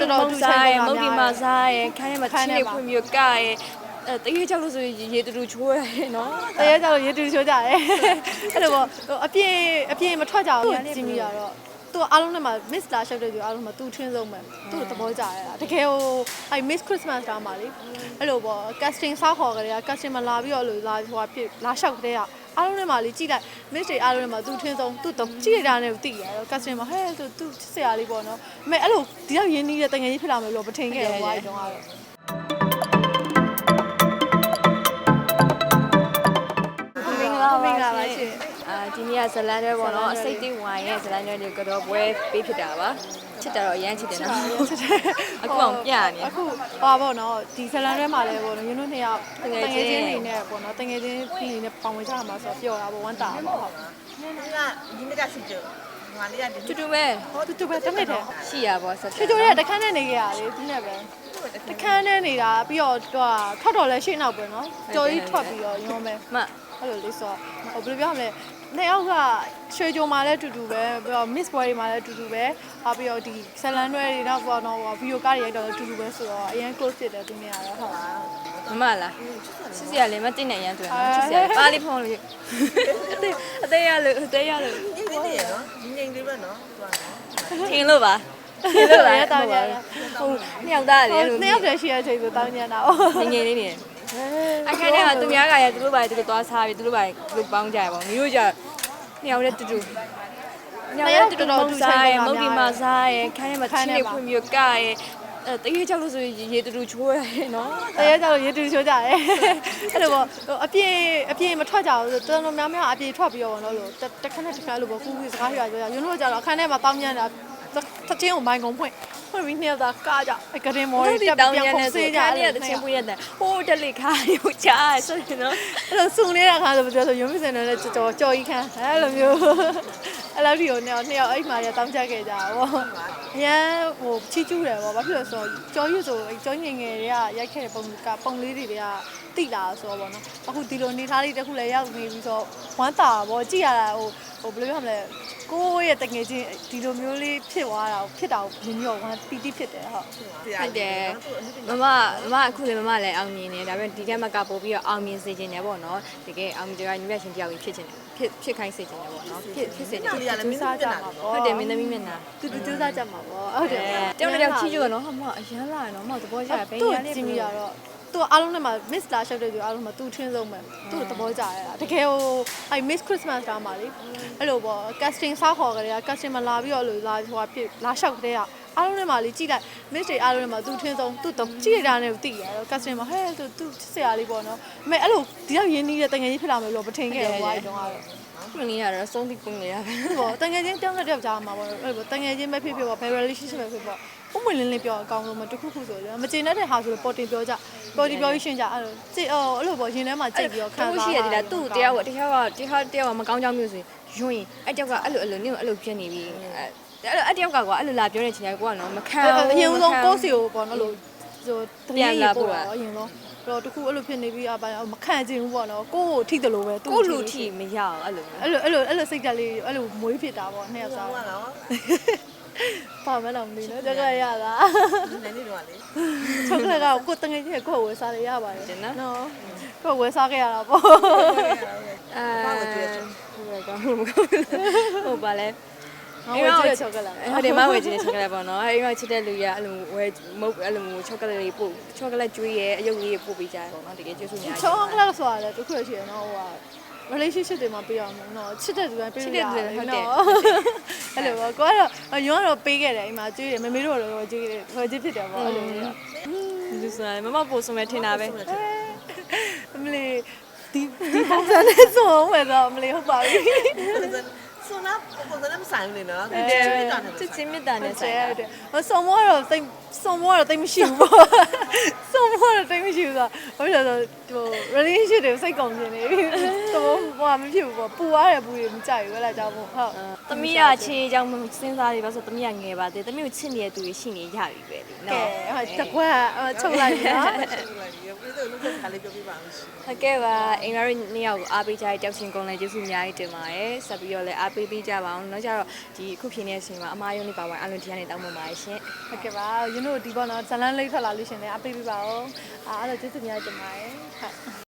တူတူမုံစားရယ်မုတ်ဒီမာစားရယ်ခိုင်းထဲမှာခိုချင်းင်းထဲနေမှာဖွင့်ပြီးတော့ကရယ်အဲတကယ်ကြောက်လို့ဆိုရင်ရေတူတူချိုးရတယ်နော်တရေကြောင့်ရေတူချိုးကြတယ်အဲ့လိုပေါ့ဟိုအပြင်းအပြင်းမထွက်ကြဘူးကြည့်မိရတော့ သူအားလုံးနဲ့မှာ miss လာရှောက်တဲ့သူအားလုံးမှာသူထင်းဆုံးပဲသူ့သဘောကျရတာတကယ်ဟိုအဲ miss christmas တောင်းပါလေအဲ့လိုပေါ့ casting စားခေါ်ကြတယ် casting မှာလာပြီးတော့လို့လာဟိုဖြစ်လာရှောက်တဲ့ကအားလုံးနဲ့မှာလေကြည့်လိုက် miss တွေအားလုံးနဲ့မှာသူထင်းဆုံးသူ့ကြည့်ရတာနဲ့သိရတော့ casting မှာဟဲ့သူသူဆရာလေးပေါ့နော်အမေအဲ့လိုဒီလောက်ရင်းနှီးတဲ့တငယ်ကြီးဖြစ်လာမယ်လို့မထင်ခဲ့ဘူးဘာတုန်းကတော့မင်္ဂလာမင်္ဂလာပါရှင် အာဒီနေ့ကဇလန်တွေပေါ့နော်အစိတ်တိဝိုင်ရဲ့ဇလန်တွေကတော့ပွဲပေးဖြစ်တာပါချစ်တာတော့အရန်ချစ်တယ်နော်အခုအောင်ပြနေအခုဟာပေါ့နော်ဒီဇလန်တွေမှာလည်းပေါ့နော်ရင်းတို့နှစ်ယောက်တငယ်ချင်းနေနဲ့ပေါ့နော်တငယ်ချင်းနေနဲ့ပေါင်ဝင်ကြမှာဆိုတော့ပျော်တာပေါ့ဝမ်းတာပေါ့ဟုတ်ကဲ့ဒီနေ့ကစစ်ကြတူတူပဲတူတူပဲတမိတယ်ရှိရပါဆက်တူတူရတခန်းနဲ့နေကြရလေဒီနေ့ပဲတခန်းနဲ့နေတာပြီးတော့ထွက်တော်လဲရှေ့နောက်ပဲเนาะကြော်ကြီးထွက်ပြီးတော့ရုံးပဲမ အဲ့လိုလေးဆိုတော့ဘယ်လိုပြောရမလဲနှစ်ယောက်ကရွှေကြုံမှာလည်းအတူတူပဲပြီးတော့ miss boy တွေမှာလည်းအတူတူပဲအာပြီးတော့ဒီဆလန်တွဲတွေနောက်ပေါ်တော့ဗီဒီယိုကားတွေရိုက်တော့အတူတူပဲဆိုတော့အရင် close ဖြစ်တယ်သူများတော့ဟုတ်လားမမလားချစ်စရာလေးမတင်နိုင်ရမ်းတွေ့ချစ်စရာပါလေးဖုန်းလို့အသေးအသေးရလို့အသေးရလို့ဒီနေ့ရနော်ငိမ့်လေးပဲနော်သူကထင်လို့ပါထင်လို့ပါတောင်းကြတာဟုတ်နှစ်ယောက်သားလေးလို့နှစ်ယောက်တည်းရှိရတဲ့အချိန်ဆိုတောင်းကြတာဟုတ်ငိမ့်လေးနေ အခန်းထဲမှာသူများကရသူတို့ပါသူတို့သွားစားပြီးသူတို့ပါသူတို့ပေါင်းကြရပါဘူးမျိုးကြနှစ်ယောက်နဲ့တူတူနှစ်ယောက်တူတူမုံစားရယ်မုတ်ဒီမာစားရယ်ခိုင်းထဲမှာချင်းနေဖွင့်ပြီးတော့ကရယ်အဲတကယ်ကြောက်လို့ဆိုရင်ရေတူတူချိုးရတယ်နော်တရေကြောင့်ရေတူချိုးကြတယ်အဲ့လိုပေါ့ဟိုအပြင်းအပြင်းမထွက်ကြဘူးဆိုတော်တော်များများအပြင်းထွက်ပြီးတော့ပေါ့နော်လို့တခဏတခါလို့ပေါ့ကူကူစကားပြောကြရရုံးလို့ကြတော့အခန်းထဲမှာတောင်းညံတာ တချင်းကိုမိုင်းကုန်ဖွင့်ဖွင့်ပြီးနှစ်ယောက်သားကားကြအကရင်မော်ဒီတွေတက်တောင်းပြန်ရခုတဲ့န်ဆိုဆေးကြကြတယ်တချင်းပွေးရတယ်ဟိုးတက်လေခါရုပ်ချာဆိုရင်နော်အဲ့လိုစုံနေတဲ့ခါဆိုပြောဆိုရုံးမစင်နဲ့ကြော်ကြော်ကြီးခန်းအဲ့လိုမျိုးအဲ့လိုဒီကိုနှစ်ယောက်နှစ်ယောက်အဲ့မှာရတောင်းကြခဲ့ကြတာပေါ့အရန်ဟိုချီကျူးတယ်ပေါ့ဘာဖြစ်လို့ဆိုတော့ကြော်ရွဆိုကြော်ငယ်ငယ်တွေကရိုက်ခဲ့တဲ့ပုံကပုံလေးတွေကတိလာဆိုတော့ပေါ့နော်အခုဒီလိုနေသားလေးတစ်ခုလည်းရောက်နေပြီးဆိုဝမ်းတာပေါ့ကြည့်ရတာဟို ဟိုဘယ်လိုပြောမလဲကိုယ့်ရဲ့တငယ်ချင်းဒီလိုမျိုးလေးဖြစ်သွားတာကိုဖြစ်တာကိုမြင်ပြီးတော့ဝမ်းပီတိဖြစ်တယ်ဟုတ်ဟုတ်တယ်မမမမအခုလည်းမမလည်းအောင်မြင်နေဒါပေမဲ့ဒီကမကပို့ပြီးတော့အောင်မြင်စေချင်တယ်ပေါ့နော်တကယ်အောင်မြင်ကြရညီမချင်းတယောက်ကြီးဖြစ်ချင်တယ်ဖြစ်ဖြစ်ခိုင်းစေချင်တယ်ပေါ့နော်ဖြစ်ဖြစ်စေချင်တယ်လည်းမင်းသားကြမှာပေါ့ဟုတ်တယ်မင်းသမီးမျက်နှာသူသူစူးစမ်းကြမှာပေါ့ဟုတ်တယ်တယောက်တစ်ယောက်ချီးကျူးတော့နော်မမအရန်လာတယ်နော်မမသဘောကျတယ်ဘယ်ရန်လေးကြည့်ပြီးတော့ သူအားလုံးနဲ့မှာ miss လာရှောက်တဲ့သူအားလုံးမှာသူထင်းဆုံးပဲသူ့သဘောကျရတာတကယ်ဟိုအဲ miss christmas တောင်းပါလေအဲ့လိုပေါ့ casting စားခေါ်ကြတယ် casting မှာလာပြီးတော့လို့လာဟိုဖြစ်လာရှောက်တဲ့ကအားလုံးနဲ့မှာလေကြည့်လိုက် miss တွေအားလုံးနဲ့မှာသူထင်းဆုံးသူ့ကြည့်ရတာနဲ့သိရတော့ casting မှာဟဲ့သူသူဆရာလေးပေါ့နော်အမေအဲ့လိုဒီလောက်ရင်းနှီးတဲ့တငယ်ကြီးဖြစ်လာမယ်လို့မထင်ခဲ့ဘူးဘာတုန်းကတော့ မင်းရတော့ဆုံးပြီးပုံနေရပဲဟုတ်ပေါ့တငယ်ချင်းတောင်းတဲ့တောက်ကြားမှာပေါ့အဲ့လိုတငယ်ချင်းပဲဖြစ်ဖြစ်ပေါ့ဘယ် relationship ပဲဖြစ်ပေါ့ပုံမွေလင်းလင်းပြောအကောင်းဆုံးမတစ်ခုခုဆိုလေမကျေနပ်တဲ့ဟာဆိုလို့ပေါ်တင်ပြောကြပေါ်တင်ပြောရှင်းကြအဲ့လိုကြည့်အော်အဲ့လိုပေါ့ရင်ထဲမှာကြိတ်ပြီးတော့ခံစားတခုရှိရတယ်လားသူ့တယောက်တယောက်ကတယောက်တယောက်ကမကောင်းကြောင်းမျိုးဆိုရင်ယွန်းအဲ့တယောက်ကအဲ့လိုအဲ့လိုနင်းအဲ့လိုဖြစ်နေပြီအဲ့အဲ့တယောက်ကကွာအဲ့လိုလာပြောနေချင်တယ်ကိုကနော်မခံအရင်ဆုံးကိုစီကိုပေါ့နော်လို့ဆိုတပြန်မီးလာရေပို့ပို့တာတာအရင်ဆုံးအဲ့ တော့တခုအဲ့လိုဖြစ်နေပြီးအပိုင်းမခံချင်ဘူးပေါ့နော်ကိုယ့်ကိုထိတယ်လို့ပဲသူ့ကိုလူထိမရအောင်အဲ့လိုအဲ့လိုအဲ့လိုအဲ့လိုစိတ်ကလေးအဲ့လိုမွေးဖြစ်တာပေါ့နှစ်ယောက်စားဟုတ်လားပါမလားမင်းတို့ကရလားနည်းနည်းတော့လေချောကလက်ကကိုတငယ်ချင်းကိုဝယ်စားရရပါတယ်နော်ကိုဝယ်စားခဲ့ရတာပေါ့အဲဘာလို့တွေ့ရလဲဟိုပါလဲ ငါဝယ်ကြည့်တဲ့ချောကလက်ဟုတ်တယ်မဝယ်ခြင်းချောကလက်ပေါ့နော်အဲ့တော့ချစ်တဲ့လူရအဲ့လိုဝယ်မုတ်အဲ့လိုချောကလက်လေးပို့ချောကလက်ကျွေးရဲအယုတ်လေးပို့ပေးကြတယ်ပေါ့နော်တကယ်ကျေးဇူးများချောကလက်ဆိုတာလည်းတခုရှိရနော်ဟိုဟာ relationship တွေမှာပြရအောင်နော်ချစ်တဲ့သူတိုင်းပြလို့ရတယ်နော်အဲ့လိုပေါ့ကိုကတော့ရုံးကတော့ပေးခဲ့တယ်အိမ်မှာကျွေးတယ်မမေတို့ကတော့ကျွေးတယ်ဟိုကျွေးဖြစ်တယ်ပေါ့အဲ့လိုမျိုးလူစားမမပို့ဆုံးမဲ့ထင်တာပဲအမလေးဒီဒီပုံစံနဲ့ဆိုအောင်ပဲတော့အမလေးဟုတ်ပါပြီ ဆိုတော့ပုံစံနဲ့မဆိုင်ဘူးလေနော်ချစ်ချင်းမေတ္တာနဲ့ချစ်ချင်းမေတ္တာနဲ့ဆိုင်တာဟုတ်တယ်ဟိုဆုံမတော့သိ စုံမောတော့တိတ်မရှိဘူးပေါ့စုံဖို့တော့တိတ်မရှိဘူးဆိုတော့ဘာဖြစ်လဲဆိုတော့ဟို relationship တွေစိတ်ကုန်နေနေပြီတော့ဟိုမဖြစ်ဘူးပေါ့ပူရတယ်ပူတယ်မကြိုက်ဘူးအဲ့ဒါကြောင့်မို့ဟုတ်သမီးကခြေကြောင်မစဉ်းစားသေးပါဆိုသမီးကငယ်ပါသေးသမီးကိုချစ်နေတဲ့သူတွေရှိနေရပြီပဲလေကဲနော်ဟိုတကွက်ချုပ်လိုက်ပြီနော်ဟုတ်လားဒီပြည်သူလူကခါလေးပြောပြပါဦးရှင်ဟုတ်ကဲ့ပါအင်္ဂါရီနှစ်ယောက်ကိုအားပေးကြတဲ့တောက်ချင်းကုန်းလည်းကျေးဇူးအများကြီးတင်ပါတယ်ဆက်ပြီးတော့လည်းအားပေးပေးကြပါအောင်နောက်ကြတော့ဒီအခုဖြစ်နေတဲ့အချိန်မှာအမားယုံနေပါဝင်အလွန်တရားနဲ့တောင်းပန်ပါတယ်ရှင်ဟုတ်ကဲ့ပါယင်းတို့ဒီပေါ့နော်ဇလန်းလေးထွက်လာလို့ရှင်လည်းအပေးပြပါဦးအားအဲ့တော့ကျေးဇူးများတင်ပါတယ်ဟုတ်